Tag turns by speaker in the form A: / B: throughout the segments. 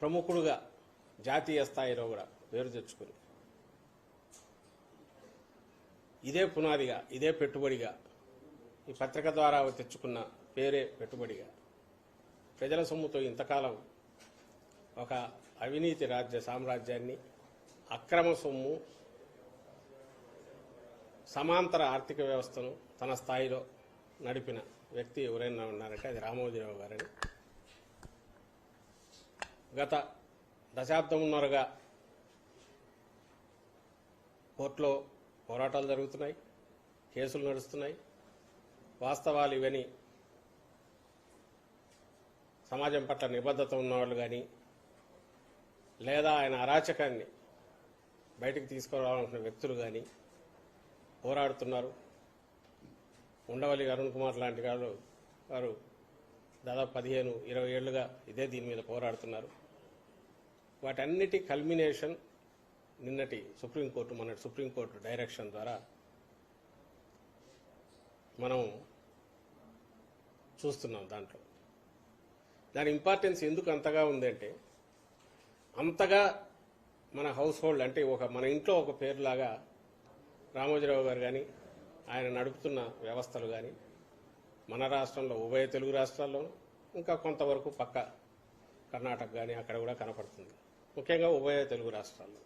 A: ప్రముఖుడుగా జాతీయ స్థాయిలో కూడా పేరు తెచ్చుకుని. ఇదే పునాదిగా ఇదే పెట్టుబడిగా ఈ పత్రిక ద్వారా తెచ్చుకున్న పేరే పెట్టుబడిగా. ప్రజల సొమ్ముతో ఇంతకాలం ఒక అవినీతి రాజ్య సామ్రాజ్యాన్ని అక్రమ సొమ్ము సమాంతర ఆర్థిక వ్యవస్థను తన స్థాయిలో నడిపిన వ్యక్తి ఎవరైనా ఉన్నారంటే అది రామోజీరావు గారని. గత దశాబ్దమున్నరగా కోర్టులో పోరాటాలు జరుగుతున్నాయి కేసులు నడుస్తున్నాయి. వాస్తవాలు ఇవని సమాజం పట్ల నిబద్ధత ఉన్నవాళ్ళు కానీ లేదా ఆయన అరాచకాన్ని బయటికి తీసుకురావాలనుకున్న వ్యక్తులు కానీ పోరాడుతున్నారు. ఉండవల్లి అరుణ్ కుమార్ లాంటి వారు వారు దాదాపు పదిహేను ఇరవై ఏళ్ళుగా ఇదే దీని మీద పోరాడుతున్నారు. వాటన్నిటి కల్మినేషన్ నిన్నటి సుప్రీంకోర్టు మన సుప్రీంకోర్టు డైరెక్షన్ ద్వారా మనం చూస్తున్నాం దాంట్లో. దాని ఇంపార్టెన్స్ ఎందుకు అంతగా ఉందంటే అంతగా మన హౌస్ హోల్డ్ అంటే ఒక మన ఇంట్లో ఒక పేరులాగా రామోజీరావు గారు కానీ ఆయన నడుపుతున్న వ్యవస్థలు కానీ మన రాష్ట్రంలో ఉభయ తెలుగు రాష్ట్రాల్లో ఇంకా కొంతవరకు పక్క కర్ణాటక కానీ అక్కడ కూడా కనపడుతుంది. ముఖ్యంగా ఉభయ తెలుగు రాష్ట్రాల్లో.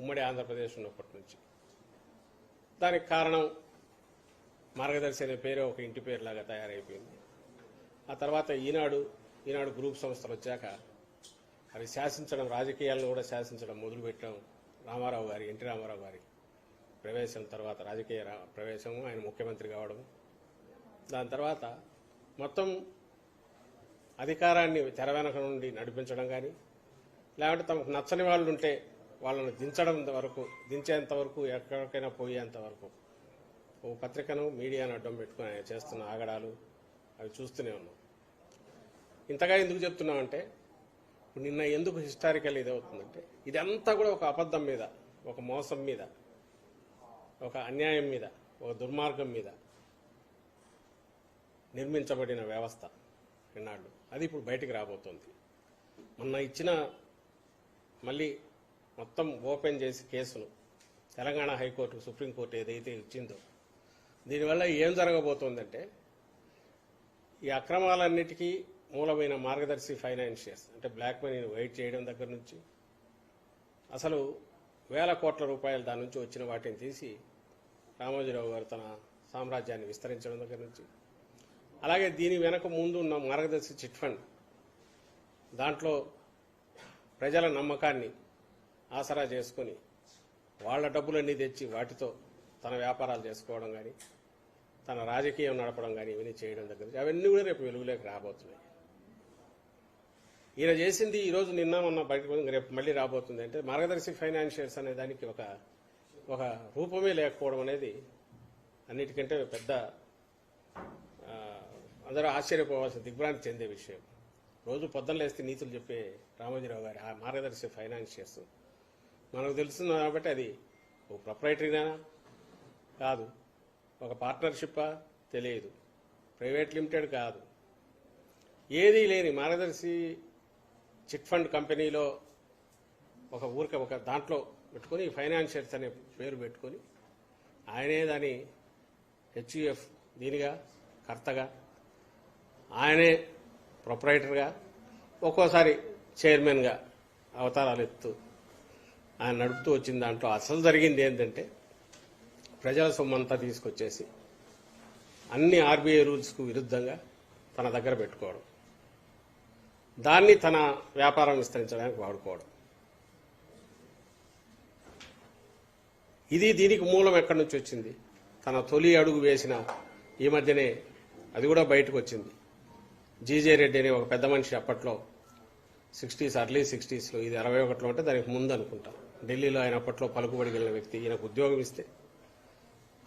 A: ఉమ్మడి ఆంధ్రప్రదేశ్ ఉన్నప్పటి నుంచి. దానికి కారణం మార్గదర్శి అనే పేరు ఒక ఇంటి పేరులాగా తయారైపోయింది. ఆ తర్వాత ఈనాడు ఈనాడు గ్రూప్ సంస్థలు వచ్చాక అవి శాసించడం రాజకీయాలను కూడా శాసించడం మొదలుపెట్టడం రామారావు గారి ఎన్టీ రామారావు గారి ప్రవేశం తర్వాత రాజకీయ రా- ప్రవేశం ఆయన ముఖ్యమంత్రి కావడం. దాని తర్వాత మొత్తం అధికారాన్ని తెర వెనక నుండి నడిపించడం కానీ లేకుంటే తమకు నచ్చని వాళ్ళు ఉంటే వాళ్ళను దించడం వరకు దించేంత వరకు ఎక్కడికైనా పోయేంత వరకు. ఓ పత్రికను మీడియాను అడ్డం పెట్టుకుని ఆయన చేస్తున్న ఆగడాలు అవి చూస్తూనే ఉన్నాం. ఇంతగా ఎందుకు చెప్తున్నామంటే ఇప్పుడు నిన్న ఎందుకు హిస్టారికల్ ఇదవుతుందంటే అవుతుందంటే ఇదంతా కూడా ఒక అబద్ధం మీద ఒక మోసం మీద ఒక అన్యాయం మీద ఒక దుర్మార్గం మీద నిర్మించబడిన వ్యవస్థ ఇన్నాళ్ళు. అది ఇప్పుడు బయటికి రాబోతోంది. మొన్న ఇచ్చిన మళ్ళీ మొత్తం ఓపెన్ చేసి కేసును. తెలంగాణ హైకోర్టు సుప్రీంకోర్టు ఏదైతే ఇచ్చిందో. దీనివల్ల ఏం జరగబోతోందంటే ఈ అక్రమాలన్నిటికీ మూలమైన మార్గదర్శి ఫైనాన్షియర్స్ అంటే బ్లాక్ మనీని వైట్ చేయడం దగ్గర నుంచి అసలు వేల కోట్ల రూపాయలు దాని నుంచి వచ్చిన వాటిని తీసి రామోజీరావు గారు తన సామ్రాజ్యాన్ని విస్తరించడం దగ్గర నుంచి. అలాగే దీని వెనక ముందు ఉన్న మార్గదర్శి చిట్ ఫండ్. దాంట్లో ప్రజల నమ్మకాన్ని ఆసరా చేసుకొని వాళ్ళ డబ్బులన్నీ తెచ్చి వాటితో తన వ్యాపారాలు చేసుకోవడం కానీ తన రాజకీయం నడపడం కానీ ఇవన్నీ చేయడం దగ్గర అవన్నీ కూడా రేపు వెలుగులోకి రాబోతున్నాయి. ఈయన చేసింది ఈ రోజు నిన్న మొన్న బయటకు రేపు మళ్ళీ రాబోతుంది అంటే మార్గదర్శి ఫైనాన్షియల్స్ అనే దానికి ఒక ఒక రూపమే లేకపోవడం అనేది అన్నిటికంటే పెద్ద అందరూ ఆశ్చర్యపోవాల్సిన దిగ్భ్రాంతి చెందే విషయం. రోజు పొద్దున లేస్తే నీతులు చెప్పే రామోజీరావు గారి ఆ మార్గదర్శి ఫైనాన్షియర్స్. మనకు తెలుస్తుంది కాబట్టి అది ఒక ప్రొపరైటరీనా కాదు. ఒక పార్ట్నర్షిప్పా తెలియదు. ప్రైవేట్ లిమిటెడ్ కాదు. ఏదీ లేని మార్గదర్శి చిట్ ఫండ్ కంపెనీలో ఒక ఊరిక ఒక దాంట్లో పెట్టుకొని ఫైనాన్షియర్స్ అనే పేరు పెట్టుకొని ఆయనే దాని హెచ్యుఎఫ్ దీనిగా కర్తగా. ఆయనే ప్రొపరైటర్గా ఒక్కోసారి చైర్మన్గా అవతారాలు ఎత్తు. ఆయన నడుపుతూ వచ్చిన దాంట్లో అసలు జరిగింది ఏంటంటే ప్రజల సొమ్మంతా తీసుకొచ్చేసి అన్ని ఆర్బీఐ రూల్స్కు విరుద్ధంగా తన దగ్గర పెట్టుకోవడం. దాన్ని తన వ్యాపారం విస్తరించడానికి వాడుకోవడం. ఇది దీనికి మూలం ఎక్కడి నుంచి వచ్చింది? తన తొలి అడుగు వేసిన ఈ మధ్యనే అది కూడా బయటకు వచ్చింది. జీజే రెడ్డి అనే ఒక పెద్ద మనిషి అప్పట్లో. సిక్స్టీస్ అర్లీ సిక్స్టీస్లో ఇది అరవై ఒకటిలో అంటే దానికి ముందు అనుకుంటాను ఢిల్లీలో ఆయన అప్పట్లో పలుకుబడి వెళ్ళిన వ్యక్తి. ఈయనకు ఉద్యోగం ఇస్తే.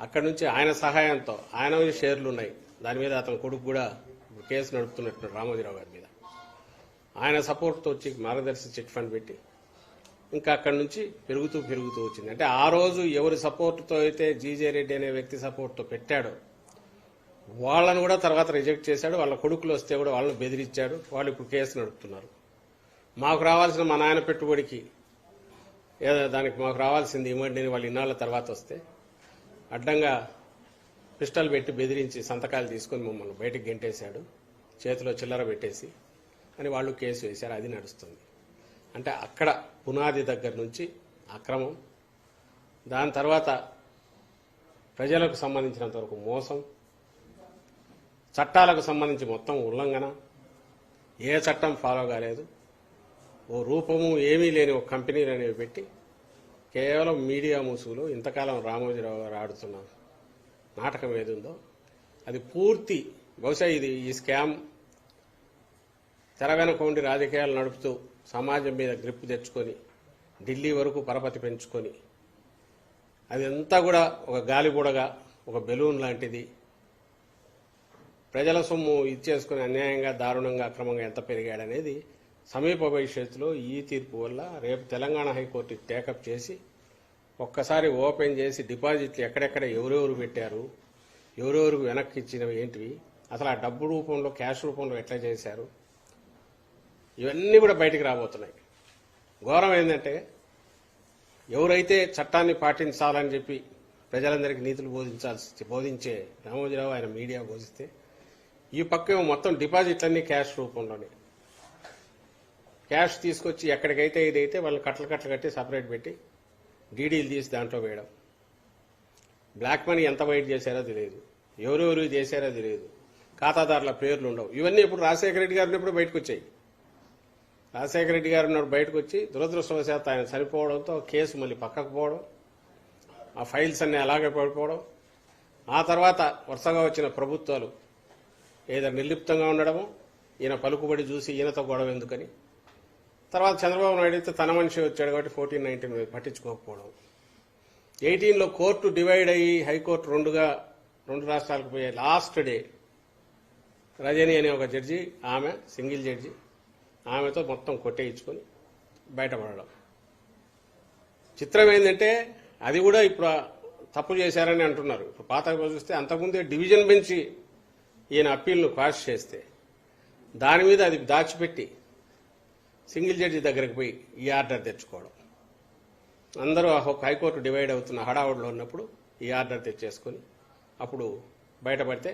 A: అక్కడి నుంచి ఆయన సహాయంతో ఆయన షేర్లు ఉన్నాయి. దాని మీద అతని కొడుకు కూడా కేసు నడుపుతున్నట్టు రామోజీరావు గారి మీద. ఆయన సపోర్ట్తో వచ్చి మార్గదర్శి చిట్ ఫండ్ పెట్టి ఇంకా అక్కడి నుంచి పెరుగుతూ పెరుగుతూ వచ్చింది. అంటే ఆ రోజు ఎవరి సపోర్ట్తో అయితే జీజే రెడ్డి అనే వ్యక్తి సపోర్ట్తో పెట్టాడో వాళ్ళను కూడా తర్వాత రిజెక్ట్ చేశాడు వాళ్ళ కొడుకులు వస్తే కూడా వాళ్ళని బెదిరించాడు వాళ్ళు ఇప్పుడు కేసు నడుపుతున్నారు. మాకు రావాల్సిన మా నాయన పెట్టుబడికి ఏదో దానికి మాకు రావాల్సింది ఇవ్వండి వాళ్ళు ఇన్నాళ్ళ తర్వాత వస్తే అడ్డంగా పిస్టల్ పెట్టి బెదిరించి సంతకాలు తీసుకొని మమ్మల్ని బయటకు గెంటేశాడు చేతిలో చిల్లర పెట్టేసి అని వాళ్ళు కేసు వేశారు అది నడుస్తుంది. అంటే అక్కడ పునాది దగ్గర నుంచి అక్రమం దాని తర్వాత ప్రజలకు సంబంధించినంత వరకు మోసం చట్టాలకు సంబంధించి మొత్తం ఉల్లంఘన. ఏ చట్టం ఫాలో కాలేదు. ఓ రూపము ఏమీ లేని ఒక కంపెనీలు అనేవి పెట్టి కేవలం మీడియా ముసుగులు ఇంతకాలం రామోజీరావు గారు ఆడుతున్న నాటకం ఏది ఉందో అది పూర్తి బహుశా ఇది ఈ స్కామ్ తెర ఉండి రాజకీయాలు నడుపుతూ సమాజం మీద గ్రిప్ తెచ్చుకొని ఢిల్లీ వరకు పరపతి పెంచుకొని అదంతా కూడా ఒక గాలిబుడగా ఒక బెలూన్ లాంటిది. ప్రజల సొమ్ము ఇచ్చేసుకుని అన్యాయంగా దారుణంగా అక్రమంగా ఎంత పెరిగాడనేది సమీప భవిష్యత్తులో ఈ తీర్పు వల్ల రేపు తెలంగాణ హైకోర్టు టేకప్ చేసి ఒక్కసారి ఓపెన్ చేసి డిపాజిట్లు ఎక్కడెక్కడ ఎవరెవరు పెట్టారు ఎవరెవరు వెనక్కి ఇచ్చినవి ఏంటివి అసలు ఆ డబ్బు రూపంలో క్యాష్ రూపంలో ఎట్లా చేశారు ఇవన్నీ కూడా బయటికి రాబోతున్నాయి. ఘోరం ఏంటంటే ఎవరైతే చట్టాన్ని పాటించాలని చెప్పి ప్రజలందరికీ నీతులు బోధించాల్సి బోధించే రామోజీరావు ఆయన మీడియా బోధిస్తే ఈ పక్క మొత్తం డిపాజిట్లన్నీ క్యాష్ రూపంలోనే. క్యాష్ తీసుకొచ్చి ఎక్కడికైతే ఇదైతే వాళ్ళు కట్టలు కట్టలు కట్టి సపరేట్ పెట్టి డీడీలు తీసి దాంట్లో వేయడం. బ్లాక్ మనీ ఎంత బయట చేశారో తెలియదు. ఎవరెవరు చేశారో తెలియదు. ఖాతాదారుల పేర్లు ఉండవు. ఇవన్నీ ఇప్పుడు రాజశేఖర రెడ్డి గారు ఉన్నప్పుడు బయటకు వచ్చాయి రాజశేఖర రెడ్డి గారు ఉన్నప్పుడు బయటకు వచ్చి దురదృష్టవశాత్తు ఆయన చనిపోవడంతో కేసు మళ్ళీ పక్కకు పోవడం ఆ ఫైల్స్ అన్ని అలాగే పడిపోవడం. ఆ తర్వాత వరుసగా వచ్చిన ప్రభుత్వాలు ఏదో నిర్లిప్తంగా ఉండడము ఈయన పలుకుబడి చూసి ఈయనతో గొడవ ఎందుకని? తర్వాత చంద్రబాబు నాయుడు అయితే తన మనిషి వచ్చాడు కాబట్టి ఫోర్టీన్ నైన్టీన్ పట్టించుకోకపోవడం. ఎయిటీన్లో కోర్టు డివైడ్ అయ్యి హైకోర్టు రెండుగా రెండు రాష్ట్రాలకు పోయే లాస్ట్ డే రజని అనే ఒక జడ్జి ఆమె సింగిల్ జడ్జి ఆమెతో మొత్తం కొట్టేయించుకొని బయటపడడం. చిత్రం ఏంటంటే అది కూడా ఇప్పుడు తప్పు చేశారని అంటున్నారు. ఇప్పుడు పాత చూస్తే అంతకుముందే డివిజన్ బెంచ్ ఈయన అప్పీల్ను పాస్ చేస్తే దాని మీద అది దాచిపెట్టి సింగిల్ జడ్జి దగ్గరికి పోయి ఈ ఆర్డర్ తెచ్చుకోవడం. అందరూ ఆ హైకోర్టు డివైడ్ అవుతున్న హడావుడిలో ఉన్నప్పుడు ఈ ఆర్డర్ తెచ్చేసుకొని అప్పుడు బయటపడితే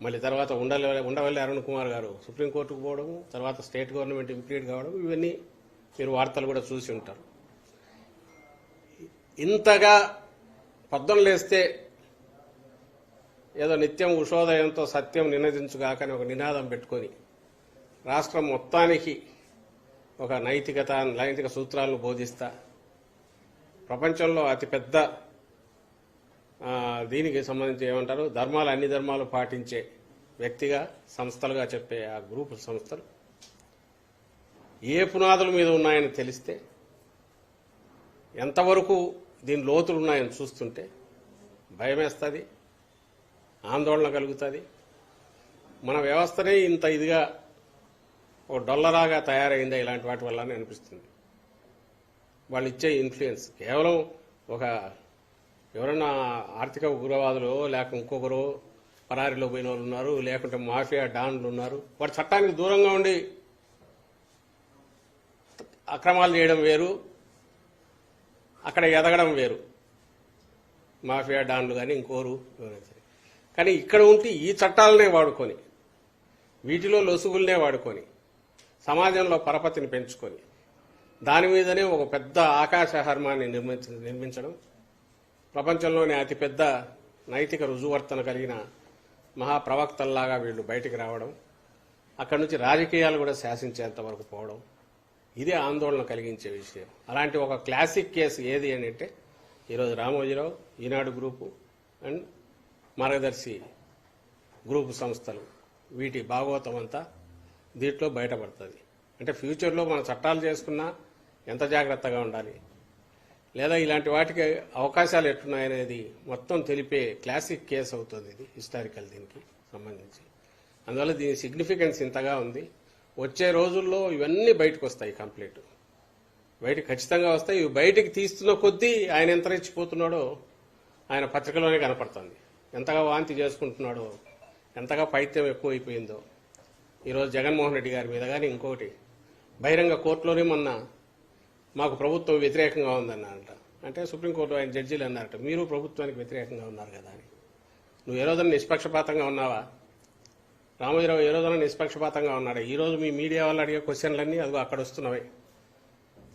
A: మళ్ళీ తర్వాత ఉండవల్లి ఉండవల్లి అరుణ్ కుమార్ గారు సుప్రీంకోర్టుకు పోవడము తర్వాత స్టేట్ గవర్నమెంట్ ఇంప్లీడ్ కావడం ఇవన్నీ మీరు వార్తలు కూడా చూసి ఉంటారు. ఇంతగా పద్దం లేస్తే ఏదో నిత్యం ఉషోదయంతో సత్యం నినదించుగాకని ఒక నినాదం పెట్టుకొని రాష్ట్రం మొత్తానికి ఒక నైతికత నైతిక సూత్రాలను బోధిస్తా. ప్రపంచంలో అతిపెద్ద దీనికి సంబంధించి ఏమంటారు? ధర్మాలు అన్ని ధర్మాలు పాటించే వ్యక్తిగా సంస్థలుగా చెప్పే ఆ గ్రూపు సంస్థలు. ఏ పునాదుల మీద ఉన్నాయని తెలిస్తే ఎంతవరకు దీని లోతులు ఉన్నాయని చూస్తుంటే భయమేస్తుంది ఆందోళన కలుగుతుంది. మన వ్యవస్థనే ఇంత ఇదిగా ఓ డొల్లరాగా తయారైందా ఇలాంటి వాటి వల్ల అనిపిస్తుంది. వాళ్ళు ఇచ్చే ఇన్ఫ్లుయెన్స్. కేవలం ఒక ఎవరైనా ఆర్థిక ఉగ్రవాదులు లేక ఇంకొకరు పరారిలో పోయిన వాళ్ళు ఉన్నారు లేకుంటే మాఫియా డాన్లు ఉన్నారు వాడు చట్టానికి దూరంగా ఉండి అక్రమాలు చేయడం వేరు అక్కడ ఎదగడం వేరు. మాఫియా డాన్లు కానీ ఇంకోరు కానీ ఇక్కడ ఉంటే ఈ చట్టాలనే వాడుకొని వీటిలో లొసుగుల్నే వాడుకొని సమాజంలో పరపతిని పెంచుకొని దాని మీదనే ఒక పెద్ద ఆకాశ హర్మాన్ని నిర్మించ నిర్మించడం ప్రపంచంలోనే అతిపెద్ద నైతిక రుజువర్తన కలిగిన మహాప్రవక్తల్లాగా వీళ్ళు బయటికి రావడం అక్కడి నుంచి రాజకీయాలు కూడా శాసించేంత వరకు పోవడం ఇదే ఆందోళన కలిగించే విషయం. అలాంటి ఒక క్లాసిక్ కేసు ఏది అని అంటే ఈరోజు Ramoji Rao Eenadu group and Margadarsi group సంస్థలు వీటి భాగవతం అంతా దీంట్లో బయటపడుతుంది. అంటే ఫ్యూచర్లో మన చట్టాలు చేసుకున్నా ఎంత జాగ్రత్తగా ఉండాలి? లేదా ఇలాంటి వాటికి అవకాశాలు ఎట్టున్నాయనేది మొత్తం తెలిపే క్లాసిక్ కేసు అవుతుంది ఇది హిస్టారికల్ దీనికి సంబంధించి. అందువల్ల దీని సిగ్నిఫికెన్స్ ఇంతగా ఉంది. వచ్చే రోజుల్లో ఇవన్నీ బయటకు వస్తాయి కంప్లీట్. బయటకు ఖచ్చితంగా వస్తాయి. ఇవి బయటికి తీస్తున్న కొద్దీ ఆయన ఎంత రెచ్చిపోతున్నాడో ఆయన పత్రికలోనే కనపడుతుంది. ఎంతగా వాంతి చేసుకుంటున్నాడో ఎంతగా పైత్యం ఎక్కువైపోయిందో. ఈరోజు జగన్మోహన్ రెడ్డి గారి మీద కానీ ఇంకోటి. బహిరంగ కోర్టులోనే మొన్న మాకు ప్రభుత్వం వ్యతిరేకంగా ఉందన్న అంటే సుప్రీంకోర్టు ఆయన జడ్జీలు అన్నారట మీరు ప్రభుత్వానికి వ్యతిరేకంగా ఉన్నారు కదా అని. నువ్వు ఏ రోజున నిష్పక్షపాతంగా ఉన్నావా? రామోజీరావు ఏ రోజున నిష్పక్షపాతంగా ఉన్నాడు? ఈరోజు మీ మీడియా వాళ్ళు అడిగే క్వశ్చన్లన్నీ అదిగో అక్కడ వస్తున్నవి.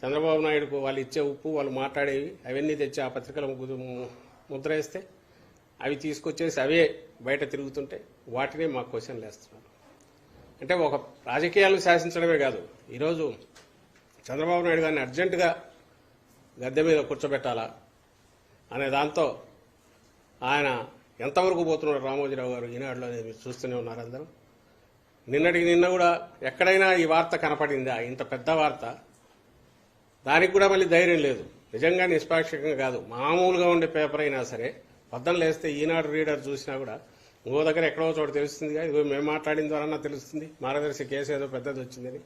A: చంద్రబాబు నాయుడుకు వాళ్ళు ఇచ్చే ఉప్పు వాళ్ళు మాట్లాడేవి అవన్నీ తెచ్చి ఆ పత్రికలు ముద్ర వేస్తే అవి తీసుకొచ్చేసి అవే బయట తిరుగుతుంటే వాటినే మా క్వశ్చన్లు వేస్తున్నారు అంటే ఒక రాజకీయాలను శాసించడమే కాదు ఈరోజు చంద్రబాబు నాయుడు గారిని అర్జెంటుగా గద్దె మీద కూర్చోబెట్టాలా అనే దాంతో ఆయన ఎంతవరకు పోతున్నాడు రామోజీరావు గారు ఈనాడులో అనేది మీరు చూస్తూనే ఉన్నారు అందరూ. నిన్నటికి నిన్న కూడా ఎక్కడైనా ఈ వార్త కనపడిందా? ఇంత పెద్ద వార్త. దానికి కూడా మళ్ళీ ధైర్యం లేదు. నిజంగా నిష్పాక్షికంగా కాదు. మామూలుగా ఉండే పేపర్ అయినా సరే పొద్దున్న లేస్తే ఈనాడు రీడర్ చూసినా కూడా ఇంకో దగ్గర ఎక్కడో చోట తెలుస్తుందిగా ఇదిగో మేము మాట్లాడిన ద్వారా తెలుస్తుంది. మార్గదర్శి కేసు ఏదో పెద్దది వచ్చిందని.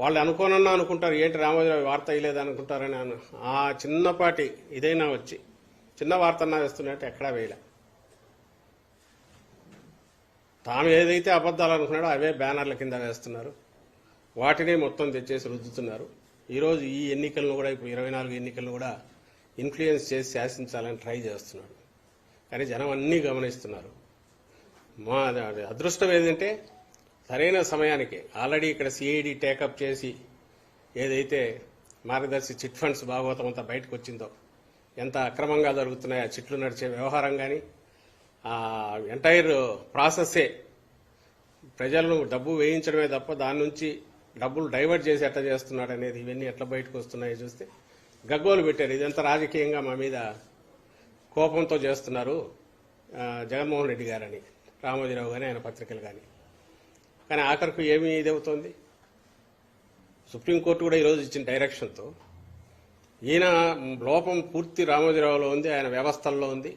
A: వాళ్ళు అనుకోనన్నా అనుకుంటారు ఏంటి రామోజీరావు వార్త అయ్యలేదు అనుకుంటారని ఆ చిన్నపాటి ఇదైనా వచ్చి చిన్న వార్తన్నా వేస్తున్నట్టు ఎక్కడా వేయలే. తాము ఏదైతే అబద్ధాలు అనుకున్నాడో అవే బ్యానర్ల కింద వేస్తున్నారు. వాటిని మొత్తం తెచ్చేసి రుద్దుతున్నారు. ఈరోజు ఈ ఎన్నికలను కూడా ఇప్పుడు ఇరవై నాలుగు ఎన్నికలను కూడా ఇన్ఫ్లుయెన్స్ చేసి శాసించాలని ట్రై చేస్తున్నాడు. కానీ జనం అన్నీ గమనిస్తున్నారు. మా అదృష్టం ఏంటంటే సరైన సమయానికి ఆల్రెడీ ఇక్కడ సిఐడి టేకప్ చేసి ఏదైతే మార్గదర్శి చిట్ ఫండ్స్ భాగవతం అంతా బయటకు వచ్చిందో ఎంత అక్రమంగా జరుగుతున్నాయో ఆ చిట్లు నడిచే వ్యవహారం కానీ ఆ ఎంటైర్ ప్రాసెస్సే ప్రజలను డబ్బు వేయించడమే తప్ప దాని నుంచి డబ్బులు డైవర్ట్ చేసి ఎట్లా చేస్తున్నాడు అనేది ఇవన్నీ ఎట్లా బయటకు వస్తున్నాయో చూస్తే గగ్గోలు పెట్టారు. ఇదంతా రాజకీయంగా మా మీద కోపంతో చేస్తున్నారు జగన్మోహన్ రెడ్డి గారని రామోజీరావు కానీ ఆయన పత్రికలు కానీ కానీ ఆఖరికి ఏమి ఇదవుతోంది? సుప్రీంకోర్టు కూడా ఈరోజు ఇచ్చిన డైరెక్షన్తో ఈయన లోపం పూర్తి రామోజీరావులో ఉంది ఆయన వ్యవస్థల్లో ఉంది.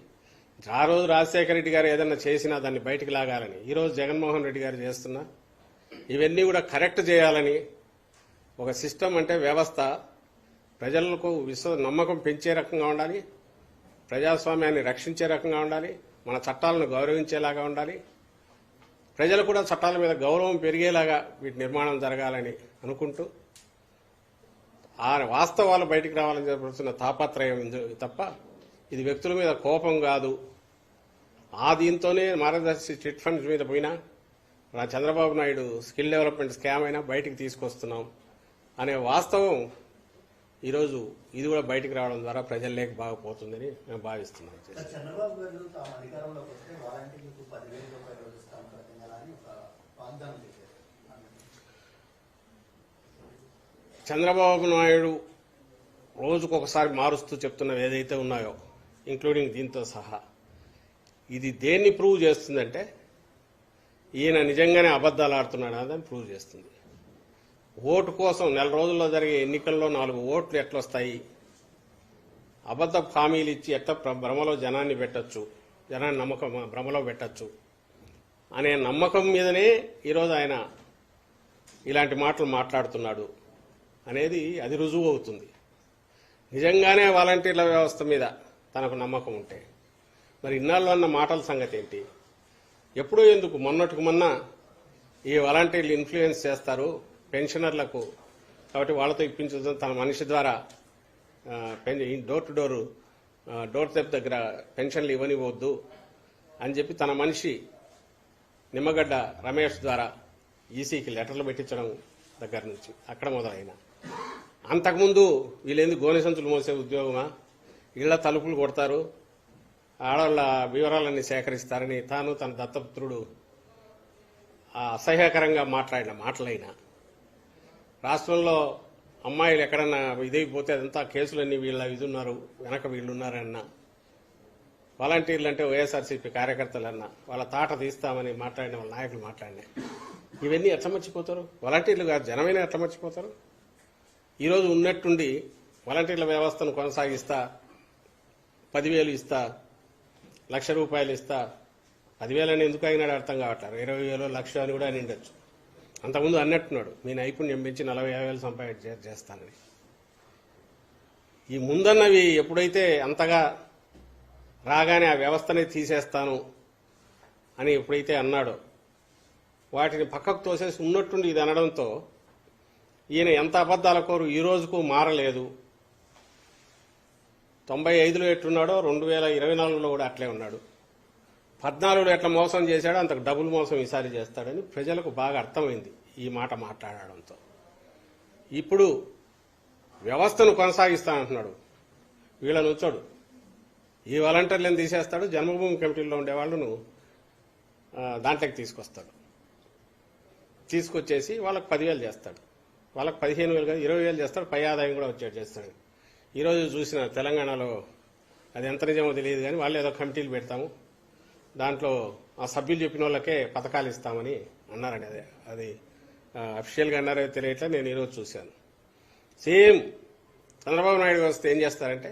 A: ఆ రోజు రాజశేఖర రెడ్డి గారు ఏదన్నా చేసినా దాన్ని బయటికి లాగాలని ఈరోజు జగన్మోహన్ రెడ్డి గారు చేస్తున్నా ఇవన్నీ కూడా కరెక్ట్ చేయాలని ఒక సిస్టమ్ అంటే వ్యవస్థ ప్రజలకు విశ్వ నమ్మకం పెంచే రకంగా ఉండాలి ప్రజాస్వామ్యాన్ని రక్షించే రకంగా ఉండాలి మన చట్టాలను గౌరవించేలాగా ఉండాలి. ప్రజలు కూడా చట్టాల మీద గౌరవం పెరిగేలాగా వీటి నిర్మాణం జరగాలని అనుకుంటూ ఆ వాస్తవాలు బయటికి రావాలని జరుగుతున్న తాపత్రయం తప్ప ఇది వ్యక్తుల మీద కోపం కాదు. ఆ దీంతోనే మార్గదర్శి చిట్ ఫండ్స్ మీద పోయినా Chandrababu Naidu skill development scam అయినా బయటికి తీసుకొస్తున్నాం అనే వాస్తవం ఈరోజు ఇది కూడా బయటికి రావడం ద్వారా ప్రజల్లోకి బాగా పోతుందని మేము భావిస్తున్నాం
B: చంద్రబాబు
A: నాయుడు రోజుకొకసారి మారుస్తూ చెప్తున్నవి ఏదైతే ఉన్నాయో ఇంక్లూడింగ్ దీంతో సహా ఇది దేన్ని ప్రూవ్ చేస్తుందంటే ఈయన నిజంగానే అబద్ధాలు ఆడుతున్నాడు అని ప్రూవ్ చేస్తుంది. ఓటు కోసం నెల రోజుల్లో జరిగే ఎన్నికల్లో నాలుగు ఓట్లు ఎట్లొస్తాయి? అబద్ధ హామీలు ఇచ్చి ఎట్లా భ్రమలో జనాన్ని పెట్టచ్చు? జనాన్ని నమ్మకం భ్రమలో పెట్టచ్చు? అనే నమ్మకం మీదనే ఈరోజు ఆయన ఇలాంటి మాటలు మాట్లాడుతున్నాడు అనేది అది రుజువు అవుతుంది. నిజంగానే వాలంటీర్ల వ్యవస్థ మీద తనకు నమ్మకం ఉంటే మరి ఇన్నాళ్ళు అన్న మాటల సంగతి ఏంటి? ఎప్పుడూ ఎందుకు మొన్నటికి మొన్న ఈ వాలంటీర్లు ఇన్ఫ్లుయెన్స్ చేస్తారు? పెన్షనర్లకు కాబట్టి వాళ్ళతో ఇప్పించడం తన మనిషి ద్వారా pen door to door door step దగ్గర పెన్షన్లు ఇవ్వనివ్వద్దు అని చెప్పి తన మనిషి నిమ్మగడ్డ రమేష్ ద్వారా ఈసీకి లెటర్లు పెట్టించడం దగ్గర నుంచి అక్కడ మొదలైన. అంతకుముందు వీళ్ళేంది గోనె సంచులు మోసే ఉద్యోగమా? ఇళ్ళ తలుపులు కొడతారు ఆడవాళ్ళ వివరాలన్నీ సేకరిస్తారని తాను తన దత్తపుత్రుడు అసహ్యకరంగా మాట్లాడిన మాటలైనా. రాష్ట్రంలో అమ్మాయిలు ఎక్కడన్నా ఇదైపోతే అదంతా కేసులన్నీ వీళ్ళ ఇదున్నారు వెనక వీళ్ళున్నారన్న. వాలంటీర్లు అంటే వైఎస్ఆర్సీపీ కార్యకర్తలన్నా వాళ్ళ తాట తీస్తామని మాట్లాడిన వాళ్ళ నాయకులు మాట్లాడినా. ఇవన్నీ ఎట్లా మర్చిపోతారు? వాలంటీర్లు కాదు జనమైన ఎట్లా మర్చిపోతారు? ఈరోజు ఉన్నట్టుండి వాలంటీర్ల వ్యవస్థను కొనసాగిస్తా పదివేలు ఇస్తా లక్ష రూపాయలు ఇస్తా పదివేలని ఎందుకు అయినాడు అర్థం కావట్లేదు. ఇరవై వేలు లక్ష అని కూడా అని ఉండొచ్చు అంతకుముందు అన్నట్టున్నాడు మీ నైపుణ్యం పెంచి నలభై యాభై వేలు సంపాదించి చేస్తానని. ఈ ముందన్నవి ఎప్పుడైతే అంతగా రాగానే ఆ వ్యవస్థనే తీసేస్తాను అని ఎప్పుడైతే అన్నాడో వాటిని పక్కకు తోసేసి ఉన్నట్టుండి ఇది అనడంతో ఈయన ఎంత అబద్ధాల కోరు ఈ రోజుకు మారలేదు. తొంభై ఐదులో ఎట్టున్నాడో రెండు వేల ఇరవై నాలుగులో కూడా అట్లే ఉన్నాడు. పద్నాలుగులో ఎట్లా మోసం చేశాడో అంతకు డబుల్ మోసం ఈసారి చేస్తాడని ప్రజలకు బాగా అర్థమైంది ఈ మాట మాట్లాడడంతో. ఇప్పుడు వ్యవస్థను కొనసాగిస్తానంటున్నాడు వీళ్ళని ఉంచాడు. ఈ వాలంటీర్లను తీసేస్తాడు జన్మభూమి కమిటీలో ఉండే వాళ్ళను దాంట్లోకి తీసుకొస్తాడు. తీసుకొచ్చేసి వాళ్ళకి పదివేలు చేస్తాడు. వాళ్ళకి పదిహేను వేలు కాదు ఇరవై వేలు చేస్తాడు పై ఆదాయం కూడా వచ్చేట్టు చేస్తాడు. ఈరోజు చూసిన తెలంగాణలో అది ఎంత నిజమో తెలియదు కానీ వాళ్ళు ఏదో కమిటీలు పెడతాము. దాంట్లో ఆ సభ్యులు చెప్పిన వాళ్ళకే పథకాలు ఇస్తామని అన్నారండి. అదే అది అఫీషియల్గా అన్నారో తెలియట్లే నేను ఈరోజు చూశాను. సేమ్ చంద్రబాబు నాయుడు వస్తే ఏం చేస్తారంటే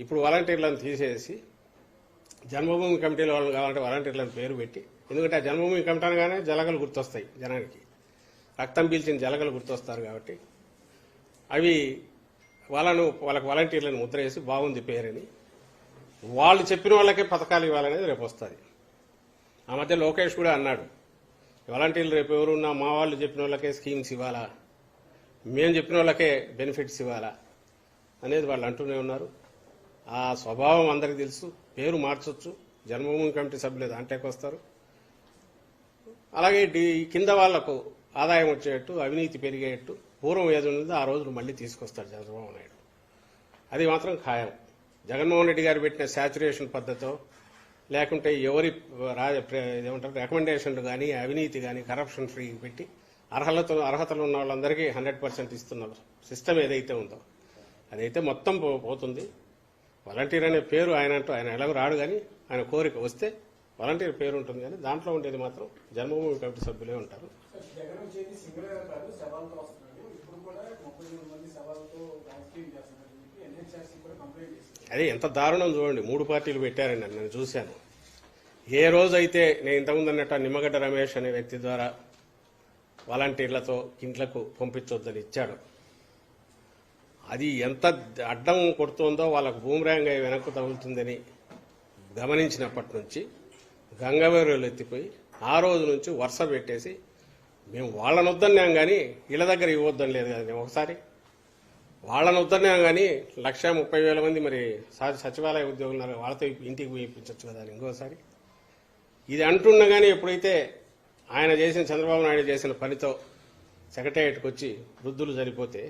A: ఇప్పుడు వాలంటీర్లను తీసేసి జన్మభూమి కమిటీలో వాళ్ళు కావాలంటే వాలంటీర్లను పేరు పెట్టి ఎందుకంటే ఆ జన్మభూమి కమిటీ అనగానే జలగలు గుర్తొస్తాయి జనానికి. రక్తం పీల్చిన జలగలు గుర్తొస్తారు కాబట్టి అవి వాళ్ళను వాళ్ళకి వాలంటీర్లను ముద్ర వేసి బాగుంది పేరని వాళ్ళు చెప్పిన వాళ్ళకే పథకాలు ఇవ్వాలనేది రేపు వస్తుంది. ఆ మధ్య లోకేష్ కూడా అన్నాడు వాలంటీర్లు రేపు ఎవరున్నా మా వాళ్ళు చెప్పిన వాళ్ళకే స్కీమ్స్ ఇవ్వాలా? మేము చెప్పిన వాళ్ళకే బెనిఫిట్స్ ఇవ్వాలా? అనేది వాళ్ళు అంటూనే ఉన్నారు. ఆ స్వభావం అందరికి తెలుసు పేరు మార్చొచ్చు జన్మభూమి కమిటీ సభ్యులు దాంట్లోకి వస్తారు. అలాగే కింద వాళ్ళకు ఆదాయం వచ్చేటట్టు అవినీతి పెరిగేటట్టు పూర్వం ఏది ఉన్నదో ఆ రోజులు మళ్ళీ తీసుకొస్తారు చంద్రబాబు నాయుడు. అది మాత్రం ఖాయం. జగన్మోహన్ రెడ్డి గారు పెట్టిన శాచురేషన్ పద్ధతితో లేకుంటే ఎవరి రాజ ఏమంటారు రికమెండేషన్లు కానీ అవినీతి కానీ కరప్షన్ ఫ్రీ పెట్టి అర్హతలు అర్హతలు ఉన్న వాళ్ళందరికీ హండ్రెడ్ పర్సెంట్ ఇస్తున్నారు. సిస్టమ్ ఏదైతే ఉందో. అదైతే మొత్తం పో- పోతుంది. వాలంటీర్ అనే పేరు ఆయన అంటూ ఆయన ఎలాగో రాడు కానీ ఆయన కోరిక వస్తే వాలంటీర్ పేరు ఉంటుంది కానీ దాంట్లో ఉండేది మాత్రం జన్మభూమి కమిటీ సభ్యులే ఉంటారు. అదే ఎంత దారుణం చూడండి మూడు పార్టీలు పెట్టారండి నేను చూశాను. ఏ రోజైతే నేను ఇంతకుముందు అన్నట్టు నిమ్మగడ్డ రమేష్ అనే వ్యక్తి ద్వారా వాలంటీర్లతో ఇంట్లకు పంపించొద్దని ఇచ్చాడు. అది ఎంత అడ్డం కొడుతుందో వాళ్ళకు బూమరాంగ్ అయి వెనక్కు తగులుతుందని గమనించినప్పటి నుంచి గంగవేరులు ఎత్తిపోయి ఆ రోజు నుంచి వరుస పెట్టేసి మేము వాళ్ళని వద్దన్నాం కానీ వీళ్ళ దగ్గర ఇవ్వద్దని లేదు కదా ఒకసారి. వాళ్ళని వద్దన్నాం కానీ లక్ష ముప్పై వేల మంది మరి సచివాలయ ఉద్యోగులు ఉన్నారు. వాళ్ళతో ఇంటికి పోయి ఇప్పించవచ్చు కదా అని ఇంకోసారి. ఇది అంటున్నా కానీ ఎప్పుడైతే ఆయన చేసిన చంద్రబాబు నాయుడు చేసిన పనితో సెక్రటేరియట్కి వచ్చి వృద్ధులు సరిపోతే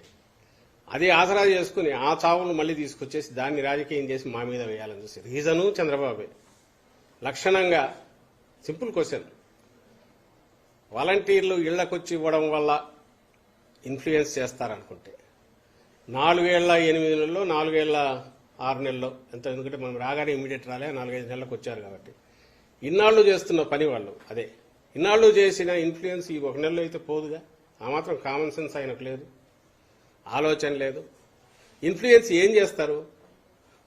A: అది ఆసరా చేసుకుని ఆ చావును మళ్ళీ తీసుకొచ్చేసి దాన్ని రాజకీయం చేసి మా మీద వేయాలని చూసి. రీజను చంద్రబాబే. లక్షణంగా సింపుల్ క్వశ్చన్. వాలంటీర్లు ఇళ్ళకొచ్చి ఇవ్వడం వల్ల ఇన్ఫ్లుయెన్స్ చేస్తారనుకుంటే నాలుగేళ్ళ ఎనిమిది నెలల్లో నాలుగేళ్ళ ఆరు నెలల్లో ఎంత ఎందుకంటే మనం రాగానే ఇమీడియట్ రాలే నాలుగైదు నెలలకు వచ్చారు కాబట్టి ఇన్నాళ్ళు చేస్తున్న పని వాళ్ళు అదే. ఇన్నాళ్ళు చేసిన ఇన్ఫ్లుయెన్స్ ఈ ఒక నెలలో అయితే పోదుగా? ఆ మాత్రం కామన్ సెన్స్ ఆయనకు లేదు. ఆలోచన లేదు. ఇన్ఫ్లుయెన్స్ ఏం చేస్తారు?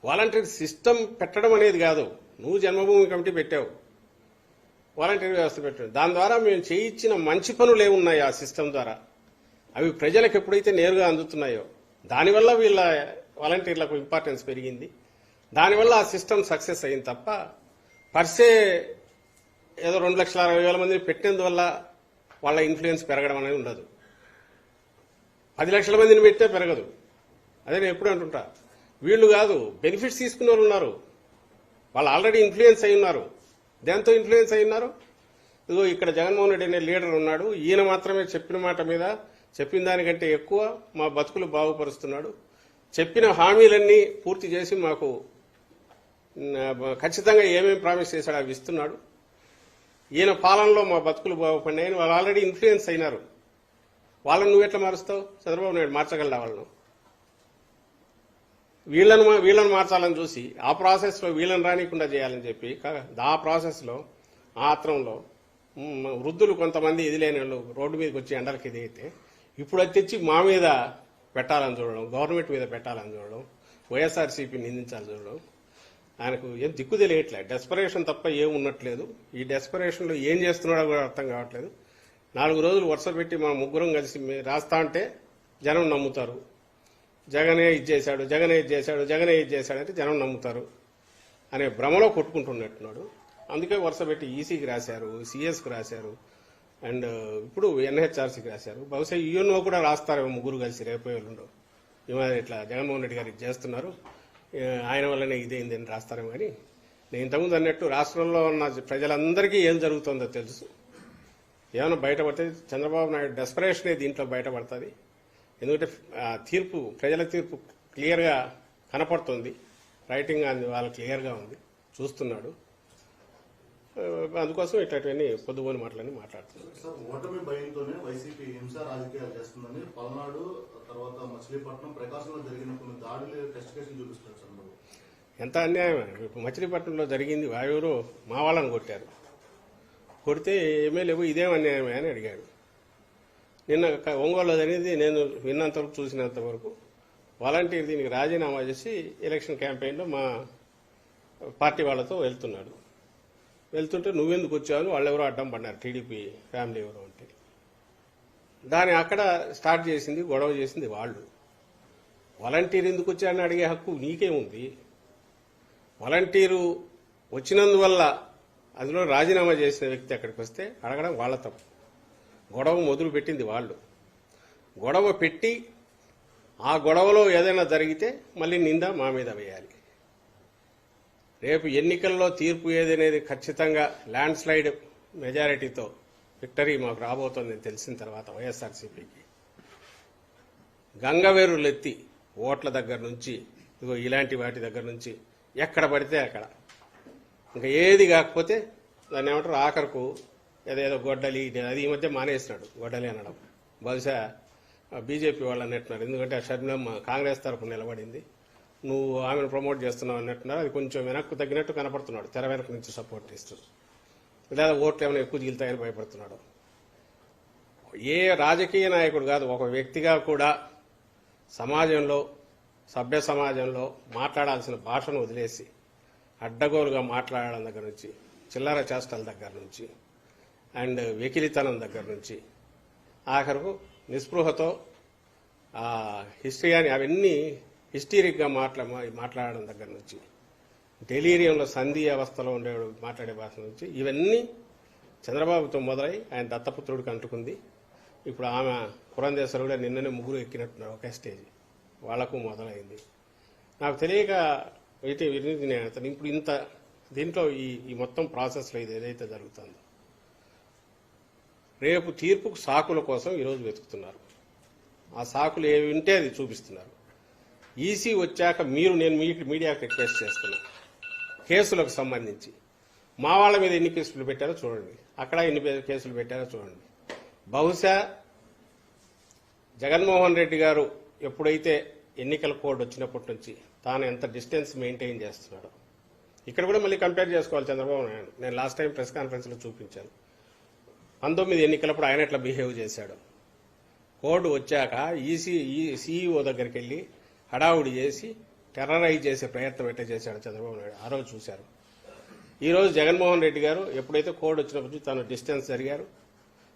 A: వాలంటీర్ సిస్టమ్ పెట్టడం అనేది కాదు. నువ్వు జన్మభూమి కమిటీ పెట్టావు. వాలంటీర్ వ్యవస్థ పెట్టాడు. దాని ద్వారా మేము చేయించిన మంచి పనులు ఏమున్నాయి ఆ సిస్టమ్ ద్వారా? అవి ప్రజలకు ఎప్పుడైతే నేరుగా అందుతున్నాయో దానివల్ల వీళ్ళ వాలంటీర్లకు ఇంపార్టెన్స్ పెరిగింది. దానివల్ల ఆ సిస్టమ్ సక్సెస్ అయింది తప్ప పర్సే ఏదో రెండు లక్షల అరవై వేల మందిని పెట్టినందువల్ల వాళ్ళ ఇన్ఫ్లుయెన్స్ పెరగడం అనేది ఉండదు. పది లక్షల మందిని పెట్టే పెరగదు. అదే నేను ఎప్పుడు అంటుంటా. వీళ్ళు కాదు బెనిఫిట్స్ తీసుకున్న వాళ్ళు ఉన్నారు. వాళ్ళు ఆల్రెడీ ఇన్ఫ్లుయెన్స్ అయి ఉన్నారు. దేంతో ఇన్ఫ్లుయెన్స్ అయి ఉన్నారు? ఇదిగో ఇక్కడ జగన్మోహన్ రెడ్డి అనే లీడర్ ఉన్నాడు. ఈయన మాత్రమే చెప్పిన మాట మీద చెప్పిన దానికంటే ఎక్కువ మా బతుకులు బాగుపరుస్తున్నాడు. చెప్పిన హామీలన్నీ పూర్తి చేసి మాకు ఖచ్చితంగా ఏమేమి ప్రామిస్ చేశాడు అవి ఇస్తున్నాడు. ఈయన పాలనలో మా బతుకులు బాగుపడినాయని వాళ్ళు ఆల్రెడీ ఇన్ఫ్లుయెన్స్ అయినారు. వాళ్ళని నువ్వు ఎట్లా మారుస్తావు? చంద్రబాబు నాయుడు మార్చగలడా వాళ్ళను? వీళ్ళను మా- మార్చాలని చూసి ఆ ప్రాసెస్లో వీళ్ళని రానికుండా చేయాలని చెప్పి ఆ ప్రాసెస్లో ఆత్రంలో వృద్ధులు కొంతమంది ఇది లేని వాళ్ళు రోడ్డు మీదకి వచ్చి ఎండలకి ఇది అయితే ఇప్పుడు అది తెచ్చి మా మీద పెట్టాలని చూడడం గవర్నమెంట్ మీద పెట్టాలని చూడడం వైఎస్ఆర్సీపీ నిందించాలని చూడడం ఆయనకు ఏం దిక్కు తెలియట్లేదు. డెస్పరేషన్ తప్ప ఏం ఉన్నట్లేదు ఈ డెస్పరేషన్లో ఏం చేస్తున్నాడో కూడా అర్థం కావట్లేదు. నాలుగు రోజులు వరుస పెట్టి మా ముగ్గురం కలిసి రాస్తా అంటే జనం నమ్ముతారు. జగనే ఇది చేశాడు జగనే ఇది చేశాడు జగనే ఇది చేశాడు అంటే జనం నమ్ముతారు అనే భ్రమలో కొట్టుకుంటున్నట్టున్నాడు. అందుకే వరుస పెట్టి ఈసీకి రాశారు సిఎస్కి రాశారు అండ్ ఇప్పుడు ఎన్హెచ్ఆర్సీకి రాశారు. బహుశా యూఎన్ఓ కూడా రాస్తారేమో ముగ్గురు కలిసి రేపు ఎల్లుండో. ఇట్లా జగన్మోహన్ రెడ్డి ఇది చేస్తున్నారు. ఆయన వల్లనే ఇదేంది అని రాస్తారేమో కానీ నేను ఇంతకుముందు అన్నట్టు రాష్ట్రంలో ఉన్న ప్రజలందరికీ ఏం జరుగుతుందో తెలుసు. ఏమైనా బయటపడితే చంద్రబాబు నాయుడు డెస్పరేషనే దీంట్లో బయటపడుతుంది. ఎందుకంటే ఆ తీర్పు ప్రజల తీర్పు క్లియర్గా కనపడుతుంది. రైటింగ్ అది వాళ్ళు క్లియర్గా ఉంది. చూస్తున్నాడు. అందుకోసం ఇట్లాంటివన్నీ పొద్దుపోని మాటలన్నీ మాట్లాడుతున్నారు
C: సార్ ఓటమి భయంతోనే వైసీపీ హింస రాజకీయాలు చేస్తుందని పల్నాడు తర్వాత మచిలీపట్నం ప్రకాశంలో జరిగిన కొన్ని దాడులు టెస్ట్ కేసులు చూపిస్తారు చంద్రబాబు
A: ఎంత అన్యాయం మచిలీపట్నంలో జరిగింది వాయువురు మా వాళ్ళని కొట్టారు. కొడితే ఎమ్మెల్యే ఇదేం అన్యాయమే అని అడిగాడు నిన్న ఒంగోలులో జరిగింది నేను విన్నంత వరకు చూసినంత వరకు. వాలంటీర్ దీనికి రాజీనామా చేసి ఎలక్షన్ క్యాంపెయిన్లో మా పార్టీ వాళ్ళతో వెళ్తున్నాడు. వెళ్తుంటే నువ్వెందుకు వచ్చావు? వాళ్ళెవరో అడ్డం పడ్డారు టీడీపీ ఫ్యామిలీ ఎవరో అంటే. దాన్ని అక్కడ స్టార్ట్ చేసింది గొడవ చేసింది వాళ్ళు. వాలంటీర్ ఎందుకు వచ్చారని అడిగే హక్కు నీకేముంది వాలంటీరు వచ్చినందువల్ల అందులో రాజీనామా చేసిన వ్యక్తి అక్కడికి వస్తే అడగడం వాళ్ళ తప్పు. గొడవ మొదలు పెట్టింది వాళ్ళు. గొడవ పెట్టి ఆ గొడవలో ఏదైనా జరిగితే మళ్ళీ నింద మా మీద వేయాలి. రేపు ఎన్నికల్లో తీర్పు ఏదనేది ఖచ్చితంగా ల్యాండ్ స్లైడ్ మెజారిటీతో విక్టరీ మాకు రాబోతోందని తెలిసిన తర్వాత వైఎస్ఆర్సీపీకి. గంగవేరులెత్తి ఓట్ల దగ్గర నుంచి ఇదిగో ఇలాంటి వాటి దగ్గర నుంచి ఎక్కడ పడితే అక్కడ. ఇంకా ఏది కాకపోతే దాన్ని ఏమంటారు ఆఖరకు ఏదేదో గొడ్డలి అది ఈ మధ్య మానేసినాడు గొడ్డలి అనడం. బహుశా బీజేపీ వాళ్ళు అన్నట్టున్నారు. ఎందుకంటే ఆ షర్మిలమ్మ కాంగ్రెస్ తరఫున నిలబడింది. నువ్వు ఆమెను ప్రమోట్ చేస్తున్నావు అన్నట్టున్నారు అది కొంచెం వెనక్కు తగ్గినట్టు కనపడుతున్నాడు. తెర వెనక నుంచి సపోర్ట్ ఇస్తూ లేదా ఓట్లు ఏమైనా ఎక్కువ దిగులుతాయని భయపడుతున్నాడు. ఏ రాజకీయ నాయకుడు కాదు ఒక వ్యక్తిగా కూడా సమాజంలో సభ్య సమాజంలో మాట్లాడాల్సిన భాషను వదిలేసి అడ్డగోలుగా మాట్లాడడం దగ్గర నుంచి చిల్లర చేష్టల దగ్గర నుంచి అండ్ వెకిలితనం దగ్గర నుంచి ఆఖరుకు నిస్పృహతో హిస్టరీ అని అవన్నీ హిస్టీరిక్గా మాట్లా మాట్లాడడం దగ్గర నుంచి డెలీరియంలో సంధి అవస్థలో ఉండేవాడు మాట్లాడే భాష నుంచి ఇవన్నీ చంద్రబాబుతో మొదలై ఆయన దత్తపుత్రుడికి అంటుకుంది. ఇప్పుడు ఆమె పురంధేశ్వరు కూడా నిన్ననే ముగ్గురు ఎక్కినట్టున్నారు ఒకే స్టేజ్. వాళ్ళకు మొదలైంది. నాకు తెలియక అయితే వినీతి నేను అతను ఇప్పుడు ఇంత దీంట్లో ఈ ఈ మొత్తం ప్రాసెస్లో ఇది ఏదైతే జరుగుతుందో రేపు తీర్పుకు సాకుల కోసం ఈరోజు వెతుకుతున్నారు. ఆ సాకులు ఏవి ఉంటే అది చూపిస్తున్నారు. ఈసీ వచ్చాక మీరు నేను మీ మీడియాకు రిక్వెస్ట్ చేస్తున్నా. కేసులకు సంబంధించి. మా వాళ్ళ మీద ఎన్ని కేసులు పెట్టారో చూడండి. అక్కడ ఎన్ని పే- కేసులు పెట్టారో చూడండి. బహుశా జగన్మోహన్ రెడ్డి గారు ఎప్పుడైతే ఎన్నికల కోడ్ వచ్చినప్పటి నుంచి తాను ఎంత డిస్టెన్స్ మెయింటైన్ చేస్తున్నాడో. ఇక్కడ కూడా మళ్ళీ కంపేర్ చేసుకోవాలి చంద్రబాబు నాయుడు. నేను లాస్ట్ టైం ప్రెస్ కాన్ఫరెన్స్లో చూపించాను. పంతొమ్మిది ఎన్నికలప్పుడు ఆయన ఎట్లా బిహేవ్ చేశాడు? కోడ్ వచ్చాక ఈసీ ఈ సీఈఓ దగ్గరికి వెళ్ళి హడావుడి చేసి టెర్రరైజ్ చేసే ప్రయత్నం ఎట్లా చేశాడు చంద్రబాబు నాయుడు? ఆ రోజు చూశారు. ఈరోజు జగన్మోహన్ రెడ్డి గారు ఎప్పుడైతే కోడ్ వచ్చినప్పుడు తను డిస్టెన్స్ జరిగారు.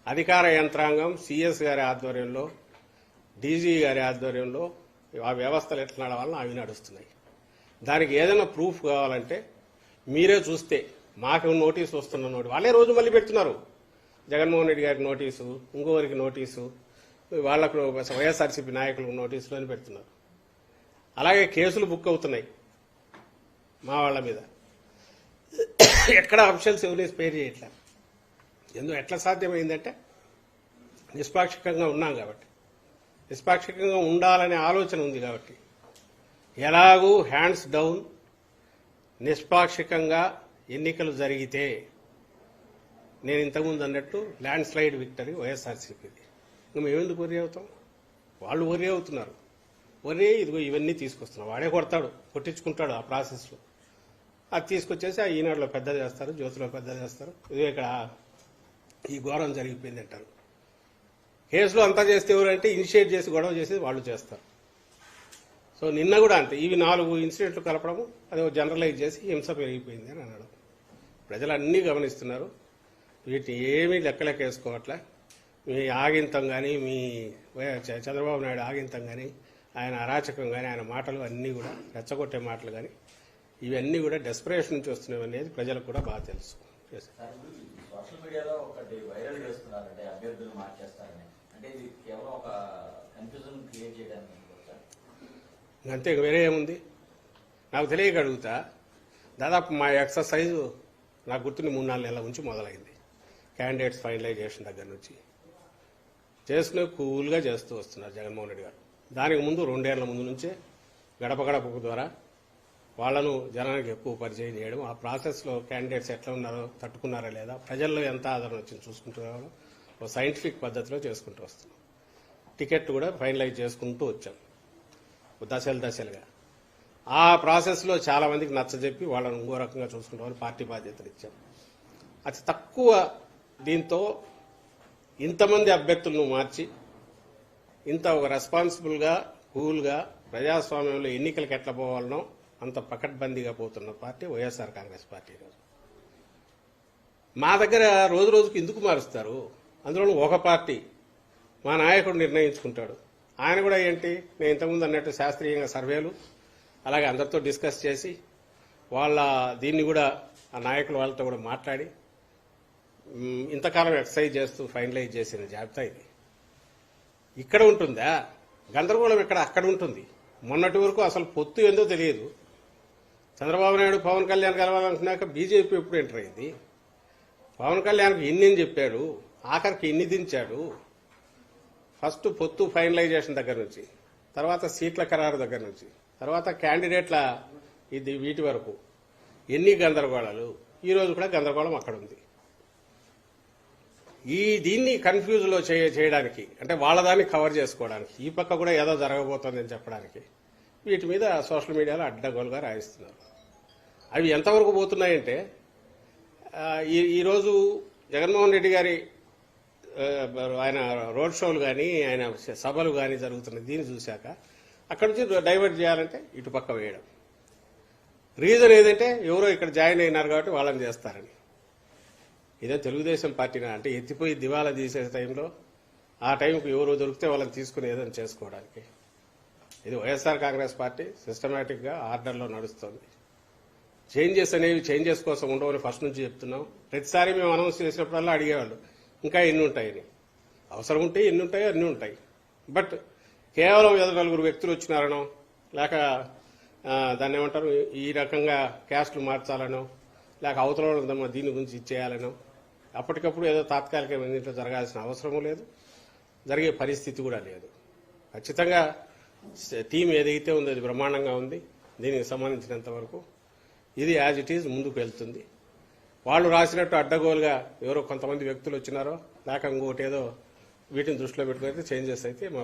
A: అధికార యంత్రాంగం సిఎస్ గారి ఆధ్వర్యంలో డీజీ గారి ఆధ్వర్యంలో ఆ వ్యవస్థలు ఎట్లా నడవాలని అవి నడుస్తున్నాయి. దానికి ఏదైనా ప్రూఫ్ కావాలంటే మీరే చూస్తే మాకు నోటీసు వస్తున్న నోటి వాళ్ళే రోజు మళ్ళీ పెడుతున్నారు. జగన్మోహన్ రెడ్డి గారికి నోటీసు ఇంకోరికి నోటీసు వాళ్ళకు వైఎస్ఆర్సీపీ నాయకులకు నోటీసులు అని పెడుతున్నారు. అలాగే కేసులు బుక్ అవుతున్నాయి మా వాళ్ళ మీద. ఎక్కడ ఆప్షన్స్ ఎవరు స్పేర్ చేయట్లే ఎందుకు ఎట్లా సాధ్యమైందంటే నిష్పాక్షికంగా ఉన్నాం కాబట్టి. నిష్పాక్షికంగా ఉండాలనే ఆలోచన ఉంది కాబట్టి. ఎలాగూ హ్యాండ్స్ డౌన్ నిష్పాక్షికంగా ఎన్నికలు జరిగితే నేను ఇంతకుముందు అన్నట్టు ల్యాండ్ స్లైడ్ విక్టరీ వైఎస్ఆర్సీపీది. ఇంకా మేమెందుకు వరి అవుతాం? వాళ్ళు వరి అవుతున్నారు. ఒరే ఇదిగో ఇవన్నీ తీసుకొస్తున్నాం. వాడే కొడతాడు కొట్టించుకుంటాడు ఆ ప్రాసెస్లో. అది తీసుకొచ్చేసి ఆ ఈనాడులో పెద్ద చేస్తారు జ్యోతిలో పెద్ద చేస్తారు. ఇదిగో ఇక్కడ ఈ ఘోరం జరిగిపోయింది అంటారు. కేసులో అంతా చేస్తే ఎవరంటే ఇనిషియేట్ చేసి గొడవ చేసి వాళ్ళు చేస్తారు. సో నిన్న కూడా అంతే. ఇవి నాలుగు ఇన్సిడెంట్లు కలపడము అది జనరలైజ్ చేసి హింస పెరిగిపోయింది అని అన్నాడు ప్రజలన్నీ గమనిస్తున్నారు. వీటిని ఏమీ లెక్కలెక్కేసుకోవట్లే మీ ఆగింతం కానీ మీ వై- చ- చంద్రబాబు నాయుడు ఆగింతం కానీ ఆయన అరాచకం కానీ ఆయన మాటలు అన్నీ కూడా రెచ్చగొట్టే మాటలు కానీ ఇవన్నీ కూడా డెస్పరేషన్ నుంచి వస్తున్నవి అనేది ప్రజలకు కూడా బాగా తెలుసు. Yes.
D: సార్ ఇప్పుడు సోషల్ మీడియాలో ఒకటి వైరల్ చేస్తున్నారంటే అభ్యర్థులు మార్చేస్తారని. అంటే ఇది కేవలం ఒక కన్ఫ్యూజన్ క్రియేట్ చేయడానికి అనుకోవచ్చా?
A: అంతే ఇంక వేరే ఏముంది? నాకు తెలియక అడుగుతా దాదాపు మా ఎక్సర్సైజు నాకు గుర్తుని మూడు నాలుగు నెలల నుంచి మొదలైంది. క్యాండిడేట్స్ ఫైనలైజేషన్ దగ్గర నుంచి. చేసుకునే కూల్గా చేస్తూ వస్తున్నారు జగన్మోహన్ రెడ్డి గారు. దానికి ముందు రెండేళ్ళ ముందు నుంచే గడప గడపకు ద్వారా వాళ్ళను జనానికి ఎక్కువ పరిచయం చేయడం ఆ ప్రాసెస్లో క్యాండిడేట్స్ ఎట్లా ఉన్నారో తట్టుకున్నారా లేదా ప్రజల్లో ఎంత ఆదరణ వచ్చింది చూసుకుంటున్నారో ఒక సైంటిఫిక్ పద్ధతిలో చేసుకుంటూ వస్తున్నాం. టికెట్ కూడా ఫైనలైజ్ చేసుకుంటూ వచ్చాం. దశలు దశలుగా. ఆ ప్రాసెస్లో చాలా మందికి నచ్చజెప్పి వాళ్ళని ఇంకో రకంగా చూసుకుంటామని పార్టీ బాధ్యతలు ఇచ్చాం. అతి తక్కువ దీంతో ఇంతమంది అభ్యర్థులను మార్చి ఇంత ఒక రెస్పాన్సిబుల్గా కూల్గా ప్రజాస్వామ్యంలో ఎన్నికలకు ఎట్లా పోవాలనో అంత పకడ్బందీగా పోతున్న పార్టీ వైఎస్ఆర్ కాంగ్రెస్ పార్టీ మా దగ్గర రోజు రోజుకి ఎందుకు మారుస్తారు? అందులో ఒక పార్టీ మా నాయకుడు నిర్ణయించుకుంటాడు. ఆయన కూడా ఏంటి? నేను ఇంతకుముందు అన్నట్టు శాస్త్రీయంగా సర్వేలు అలాగే అందరితో డిస్కస్ చేసి వాళ్ళ దీన్ని కూడా ఆ నాయకులు వాళ్ళతో కూడా మాట్లాడి ఇంతకాలం ఎక్సర్సైజ్ చేస్తూ ఫైనలైజ్ చేసిన జాబితా ఇది. ఇక్కడ ఉంటుందా? గందరగోళం ఇక్కడ అక్కడ ఉంటుంది. మొన్నటి వరకు అసలు పొత్తు ఏందో తెలియదు. చంద్రబాబు నాయుడు పవన్ కళ్యాణ్ కలవాలనుకున్నాక బీజేపీ ఎప్పుడు ఎంటర్ అయింది పవన్ కళ్యాణ్కి ఇన్ని అని చెప్పాడు. ఆఖరికి ఇన్ని దించాడు. ఫస్ట్ పొత్తు ఫైనలైజేషన్ దగ్గర నుంచి తర్వాత సీట్ల ఖరారు దగ్గర నుంచి తర్వాత క్యాండిడేట్ల ఇది వీటి వరకు. ఎన్ని గందరగోళాలు. ఈ రోజు కూడా గందరగోళం అక్కడ ఉంది. ఈ దీన్ని కన్ఫ్యూజ్లో చేయ- చేయడానికి అంటే వాళ్ళ దాన్ని కవర్ చేసుకోవడానికి ఈ పక్క కూడా ఏదో జరగబోతోందని చెప్పడానికి వీటి మీద సోషల్ మీడియాలో అడ్డగోలుగా రాయిస్తున్నారు. అవి ఎంతవరకు పోతున్నాయంటే ఈ ఈరోజు జగన్మోహన్ రెడ్డి గారి ఆయన రోడ్ షోలు కానీ ఆయన సభలు కానీ జరుగుతున్నాయి. దీన్ని చూశాక అక్కడి నుంచి డైవర్ట్ చేయాలంటే ఇటు పక్క వేయడం. రీజన్ ఏదంటే ఎవరో ఇక్కడ జాయిన్ అయినారు కాబట్టి వాళ్ళని చేస్తారని. ఇదే తెలుగుదేశం పార్టీనా అంటే ఎత్తిపోయి దివాలా తీసే టైంలో ఆ టైంకి ఎవరు దొరికితే వాళ్ళని తీసుకుని ఏదైనా చేసుకోవడానికి. ఇది వైఎస్ఆర్ కాంగ్రెస్ పార్టీ సిస్టమేటిక్గా ఆర్డర్లో నడుస్తుంది. చేంజెస్ అనేవి చేంజెస్ కోసం ఉండవని ఫస్ట్ నుంచి చెప్తున్నాం. ప్రతిసారి మేము అనౌన్స్ చేసినప్పుడల్లా అడిగేవాళ్ళు ఇంకా ఎన్ని ఉంటాయని అవసరం ఉంటే ఎన్ని ఉంటాయో అన్ని ఉంటాయి. బట్ కేవలం ఏదో నలుగురు వ్యక్తులు వచ్చినారనో లేక దాన్ని ఏమంటారు ఈ రకంగా క్యాస్ట్లు మార్చాలనో లేక అవతల దీని గురించి ఇచ్చేయాలనో అప్పటికప్పుడు ఏదో తాత్కాలికమైన దీంట్లో జరగాల్సిన అవసరం లేదు. జరిగే పరిస్థితి కూడా లేదు. ఖచ్చితంగా టీం ఏదైతే ఉందో అది బ్రహ్మాండంగా ఉంది. దీనికి సంబంధించినంత వరకు ఇది యాజ్ ఇట్ ఈజ్ ముందుకు వెళ్తుంది. వాళ్ళు రాసినట్టు అడ్డగోలుగా ఎవరో కొంతమంది వ్యక్తులు వచ్చినారో లేక ఇంకోటి ఏదో వీటిని దృష్టిలో పెట్టుకుని అయితే చేంజెస్ అయితే మా